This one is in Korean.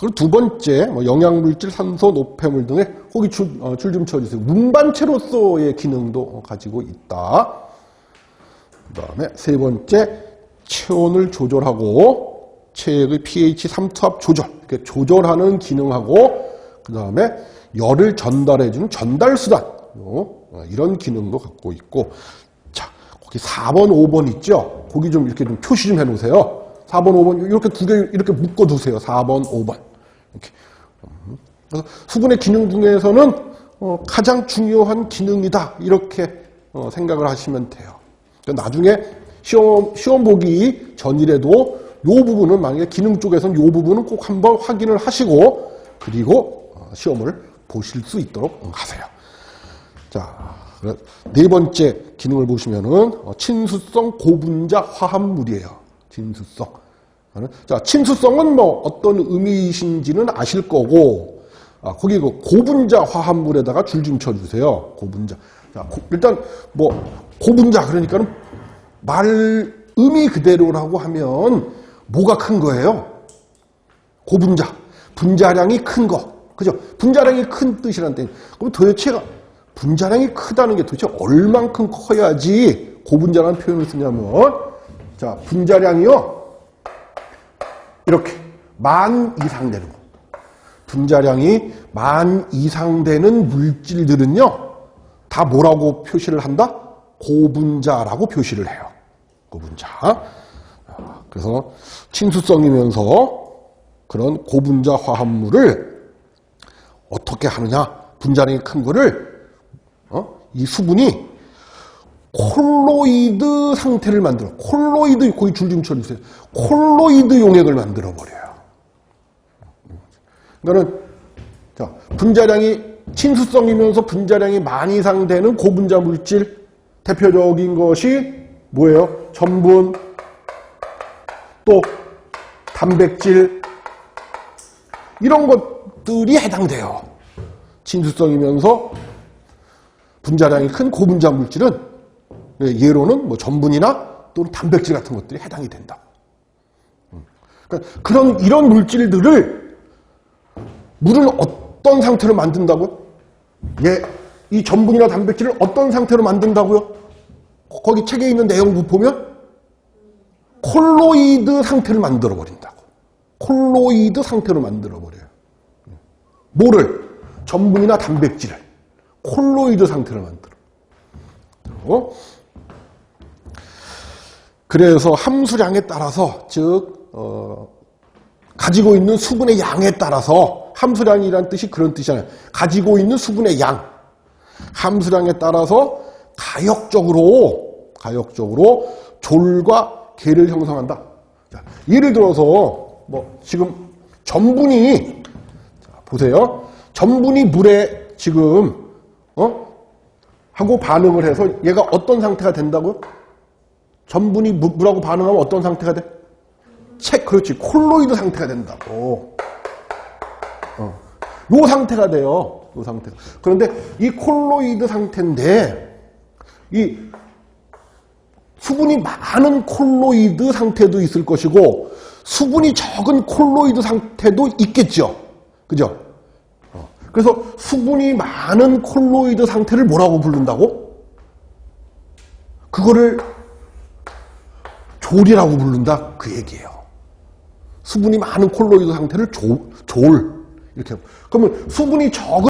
그리고 두 번째 뭐 영양물질, 산소, 노폐물 등의 거기 줄좀 쳐주세요. 운반체로서의 기능도 가지고 있다. 그 다음에 세 번째 체온을 조절하고 체액의 pH 삼투압 조절 이렇게 조절하는 기능하고 그 다음에 열을 전달해주는 전달수단 어, 이런 기능도 갖고 있고. 자 거기 4번 5번 있죠? 거기 좀 이렇게 좀 표시 좀 해놓으세요. 4번 5번 이렇게 두 개 이렇게 묶어두세요. 4번 5번 이렇게 음. 그래서 수분의 기능 중에서는 어, 가장 중요한 기능이다 이렇게 어, 생각을 하시면 돼요 그러니까 나중에 시험, 시험 보기 전이라도 요 부분은 만약에 기능 쪽에서는 요 부분은 꼭 한번 확인을 하시고 그리고 어, 시험을 보실 수 있도록 하세요. 자, 네 번째 기능을 보시면은 어, 친수성 고분자 화합물이에요. 친수성. 자, 친수성은 뭐 어떤 의미이신지는 아실 거고 아, 거기 그 고분자 화합물에다가 줄 좀 쳐주세요. 고분자. 자, 고, 일단 뭐 고분자 그러니까는 말 의미 그대로라고 하면 뭐가 큰 거예요? 고분자. 분자량이 큰 거. 그죠? 분자량이 큰 뜻이란 뜻. 그럼 도대체가 분자량이 크다는 게 도대체 얼만큼 커야지 고분자라는 표현을 쓰냐면 자, 분자량이요. 이렇게 만 이상 되는 거. 분자량이 만 이상 되는 물질들은요. 다 뭐라고 표시를 한다? 고분자라고 표시를 해요. 고분자. 그래서 친수성이면서 그런 고분자 화합물을 어떻게 하느냐? 분자량이 큰 거를 어? 이 수분이 콜로이드 상태를 만들어. 콜로이드 거기 줄 좀 쳐주세요. 콜로이드 용액을 만들어 버려요. 그러니까는 자, 분자량이 친수성이면서 분자량이 만 이상 되는 고분자 물질 대표적인 것이 뭐예요? 전분, 또 단백질 이런 것들이 해당돼요. 친수성이면서 분자량이 큰 고분자 물질은 예로는 뭐 전분이나 또는 단백질 같은 것들이 해당이 된다. 그러니까 그런 이런 물질들을 물을 어떤 상태로 만든다고요? 예, 이 전분이나 단백질을 어떤 상태로 만든다고요? 거기 책에 있는 내용 보면 콜로이드 상태를 만들어 버린다고. 콜로이드 상태로 만들어 버려요. 뭐를? 전분이나 단백질을 콜로이드 상태로 만들어. 어? 그래서 함수량에 따라서 즉 어, 가지고 있는 수분의 양에 따라서 함수량이란 뜻이 그런 뜻이잖아요. 가지고 있는 수분의 양. 함수량에 따라서 가역적으로 가역적으로 졸과 개를 형성한다. 자, 예를 들어서 뭐 지금 전분이 자, 보세요. 전분이 물에 지금 어? 하고 반응을 해서 얘가 어떤 상태가 된다고요? 전분이 물하고 반응하면 어떤 상태가 돼? 책 그렇지 콜로이드 상태가 된다고. 어. 요 상태가 돼요. 요 상태. 그런데 이 콜로이드 상태인데 이 수분이 많은 콜로이드 상태도 있을 것이고 수분이 적은 콜로이드 상태도 있겠죠. 그죠? 어. 그래서 수분이 많은 콜로이드 상태를 뭐라고 부른다고? 그거를 졸이라고 부른다? 그 얘기예요. 수분이 많은 콜로이드 상태를 조, 졸. 이렇게. 그러면 수분이 적은